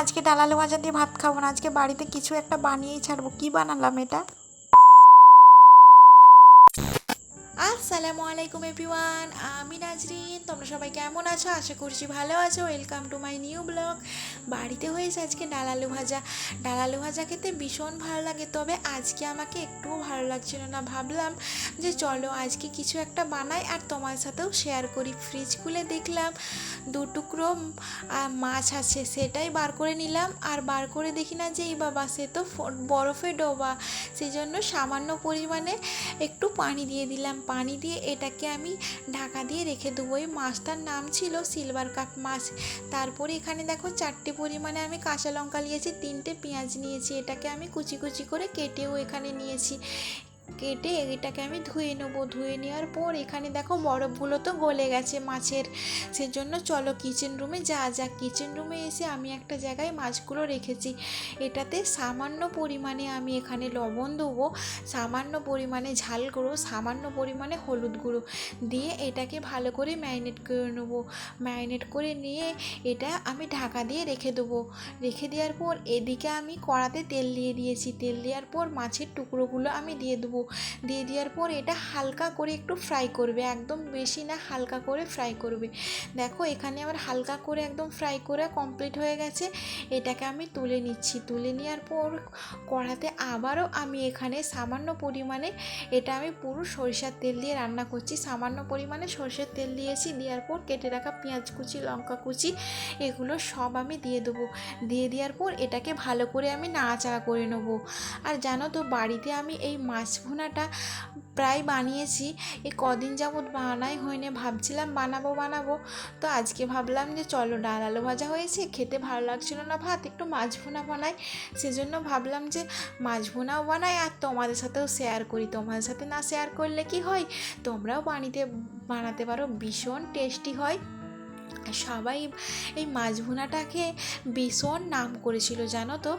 আজকে ডাল আলু ভাজা দিয়ে ভাত খাব না, আজকে বাড়িতে কিছু একটা বানিয়েই ছাড়বো। কি বানালাম এটা? আসসালামু আলাইকুম এভরিওয়ান, আমি নাজরিন, তোমরা সবাই কেমন আছো? আশা করছি ভালো আছো। Welcome to my new blog বাড়িতে হয়েছে আজকে ডাল আলু ভাজা। ডাল আলু ভাজা খেতে ভীষণ ভালো লাগে, তবে আজকে আমাকে একটুও ভালো লাগছিল না। ভাবলাম যে চলো আজকে কিছু একটা বানাই আর তোমার সাথেও শেয়ার করি। ফ্রিজ খুলে দেখলাম, দু টুকরো মাছ আছে, সেটাই বার করে নিলাম। আর বার করে দেখি না যে এই বাবা, সে তো বরফে ডোবা। সেই জন্য সামান্য পরিমাণে একটু পানি দিয়ে দিলাম। পানি দিয়ে এটাকে আমি ঢাকা দিয়ে রেখে দেবো। এই মাছটার নাম ছিল সিলভার কাপ মাছ। তারপরে এখানে দেখো চারটে পরিমাণে আমি কাঁচা লঙ্কা নিয়েছি, তিনটে পেঁয়াজ নিয়েছি। এটাকে আমি কুচি কুচি করে কেটেও এখানে নিয়েছি। কেটে এটাকে আমি ধুয়ে নেব। ধুয়ে নেওয়ার পর এখানে দেখো বরফগুলো তো গলে গেছে মাছের। সেজন্য চলো কিচেন রুমে যা যা কিচেন রুমে এসে আমি একটা জায়গায় মাছগুলো রেখেছি। এটাতে সামান্য পরিমাণে আমি এখানে লবণ দেবো। সামান্য পরিমাণে ঝাল গুঁড়ো, সামান্য পরিমাণে হলুদ গুঁড়ো দিয়ে এটাকে ভালো করে ম্যারিনেট করে নেব। ম্যারিনেট করে নিয়ে এটা আমি ঢাকা দিয়ে রেখে দেবো। রেখে দেওয়ার পর এদিকে আমি কড়াতে তেল দিয়ে দিয়েছি। তেল দেওয়ার পর মাছের টুকরোগুলো আমি দিয়ে দেবো। দিয়ে দেওয়ার পর এটা হালকা করে একটু ফ্রাই করবে, একদম বেশি না, হালকা করে ফ্রাই করবে। দেখো এখানে আমার হালকা করে একদম ফ্রাই করে কমপ্লিট হয়ে গেছে। এটাকে আমি তুলে নিচ্ছি। তুলে নেওয়ার পর কড়াতে আবারও আমি এখানে সামান্য পরিমাণে এটা আমি পুরো সরিষার তেল দিয়ে রান্না করছি। সামান্য পরিমাণে সরষের তেল দিয়েছি, দেওয়ার পর কেটে রাখা পেঁয়াজ কুচি, লঙ্কা কুচি, এগুলো সব আমি দিয়ে দেবো। দিয়ে দেওয়ার পর এটাকে ভালো করে আমি নাড়াচাড়া করে নেব। আর জানো তো, বাড়িতে আমি এই মাছ ভুনাটা প্রায় বানিয়েছি। এই কদিন যাবৎ বানাই হয়নি, ভাবছিলাম বানাবো বানাবো। তো আজকে ভাবলাম যে চলো ডাল আলু ভাজা হয়েছে, খেতে ভালো লাগছিল না ভাত, একটু মাছ ভুনা বানাই। সেজন্য ভাবলাম যে মাছ ভুনাও বানাই আর তোমাদের সাথেও শেয়ার করি। তোমাদের সাথে না শেয়ার করলে কি হয়? তোমরাও বাড়িতে বানাতে পারো, ভীষণ টেস্টি হয়। সবাই এই মাছ ভুনাটাকে ভীষণ নাম করেছিল, জানো তো?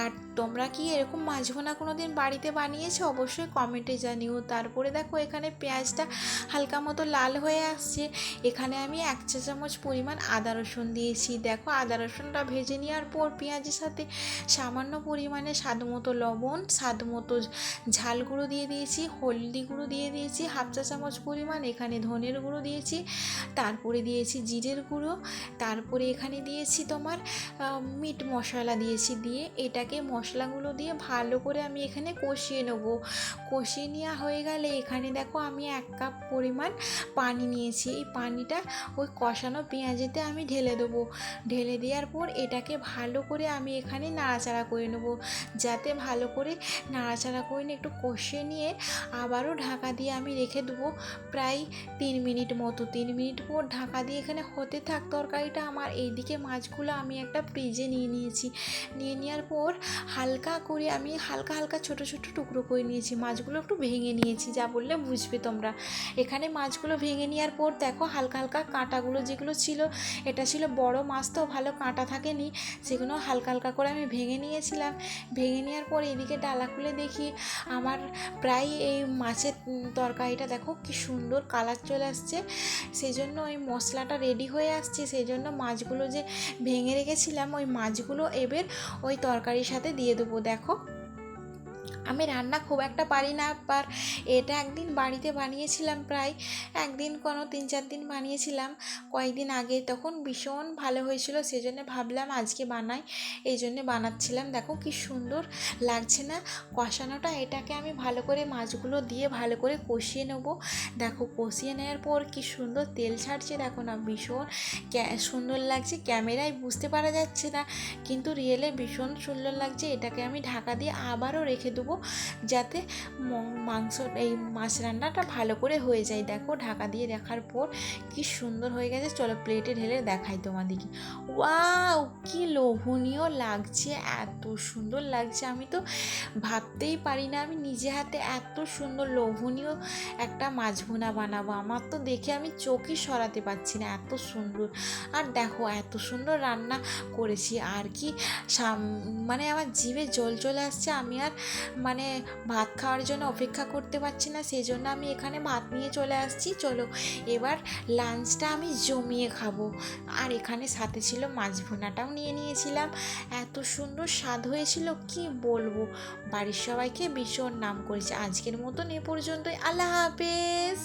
আর তোমরা কি এরকম মাছ ভুনা কোনো দিন বাড়িতে বানিয়েছো? অবশ্যই কমেন্টে জানিও। তারপরে দেখো এখানে পেঁয়াজটা হালকা মতো লাল হয়ে আসছে। এখানে আমি এক চা চামচ পরিমাণ আদা রসুন দিয়েছি। দেখো, আদা রসুনটা ভেজে নেওয়ার পর পেঁয়াজের সাথে সামান্য পরিমাণে স্বাদ মতো লবণ, স্বাদ মতো ঝাল গুঁড়ো দিয়ে দিয়েছি, হলদি গুঁড়ো দিয়ে দিয়েছি, হাফ চা চামচ পরিমাণ, এখানে ধনের গুঁড়ো দিয়েছি, তারপরে দিয়েছি জিরের গুঁড়ো, তারপরে এখানে দিয়েছি তোমার মিট মশলা দিয়েছি দিয়ে। এটাকে মশলাগুলো দিয়ে ভালো করে আমি এখানে কষিয়ে নেব। কষিয়ে নেওয়া হয়ে গেলে এখানে দেখো আমি এক কাপ পরিমাণ পানি নিয়েছি। এই পানিটা ওই কষানো পেঁয়াজেতে আমি ঢেলে দেবো। ঢেলে দেওয়ার পর এটাকে ভালো করে আমি এখানে নাড়াচাড়া করে নেব। যাতে ভালো করে নাড়াচাড়া করে নিয়ে একটু কষিয়ে নিয়ে আবারও ঢাকা দিয়ে আমি রেখে দেবো প্রায় তিন মিনিট মতো। তিন মিনিট পর ঢাকা দিয়ে এখানে হতে থাক তরকারিটা আমার এইদিকে মাছগুলো আমি একটা ফ্রিজে নিয়ে নিয়েছি। নিয়ে নেওয়ার পর হালকা করে আমি হালকা হালকা ছোট ছোট টুকরো করে নিয়েছি। মাছগুলো একটু ভেঙে নিয়েছি, যা বললে বুঝবে তোমরা। এখানে মাছগুলো ভেঙে নেওয়ার পর দেখো হালকা হালকা কাঁটাগুলো যেগুলো ছিল, এটা ছিল বড় মাছ তো ভালো কাঁটা থাকেনি, সেগুলো হালকা হালকা করে আমি ভেঙে নিয়েছিলাম। ভেঙে নেওয়ার পর এদিকে ডালা খুলে দেখি আমার প্রায় এই মাছের তরকারিটা দেখো কি সুন্দর কালার চলে আসছে। সেই জন্য ওই মশলাটা রেডি হয়ে আসছে সেই জন্য মাছগুলো যে ভেঙে রেখেছিলাম, ওই মাছগুলো এবার ওই তরকারির সাথে দিয়ে দেবো, দেখো। আমি রান্না খুব একটা পারি না আর এটা একদিন বাড়িতে বানিয়েছিলাম প্রায়। একদিন কোনো তিন চার দিন বানিয়েছিলাম। কয়েকদিন আগে তখন ভীষণ ভালো হয়েছিল, সেজন্য ভাবলাম আজকে বানাই। এই জন্যে বানাচ্ছিলাম। দেখো কি সুন্দর লাগছে না? কষানোটা, এটাকে আমি ভালো করে মাছগুলো দিয়ে ভালো করে কষিয়ে নেব। দেখো কষিয়ে নেওয়ার পর কি সুন্দর তেল ছাড়ছে, দেখো না ভীষণ সুন্দর লাগছে। ক্যামেরায় বুঝতে পারা যাচ্ছে না, কিন্তু রিয়েলে ভীষণ সুন্দর লাগছে। এটাকে আমি ঢাকা দিয়ে আবারও রেখে দেবো। যাতে মাংস, এই মাছ রান্নাটা ভালো করে হয়ে যায়। দেখো, ঢাকা দিয়ে রাখার পর কি সুন্দর হয়ে গেছে। চলো প্লেটে ঢেলে দেখাই তোমাদেরকে। ওয়াও, কি লোভনীয় লাগছে, এত সুন্দর লাগছে। আমি তো ভাবতেই পারি না, আমি নিজে হাতে এত সুন্দর লোভনীয় একটা মাছ ভুনা বানাবো। আমার তো দেখে আমি চোখই সরাতে পারছি না, এত সুন্দর। আর দেখো, এত সুন্দর রান্না করেছি। আর কি মানে আমার জিভে জল চলে আসছে, আমি আর মানে ভাত খাওয়ার জন্য অপেক্ষা করতে পারছি না সেই জন্য আমি এখানে ভাত নিয়ে চলে আসছি। চলো, এবার লাঞ্চটা আমি জমিয়ে খাব। আর এখানে সাথে ছিল মাছ ভুনাটাও নিয়ে নিয়েছিলাম। এত সুন্দর স্বাদ হয়েছিল, কি বলব? বাড়ির সবাইকে ভীষণ নাম করেছে। আজকের মতন এ পর্যন্তই। আল্লাহ হাফেজ!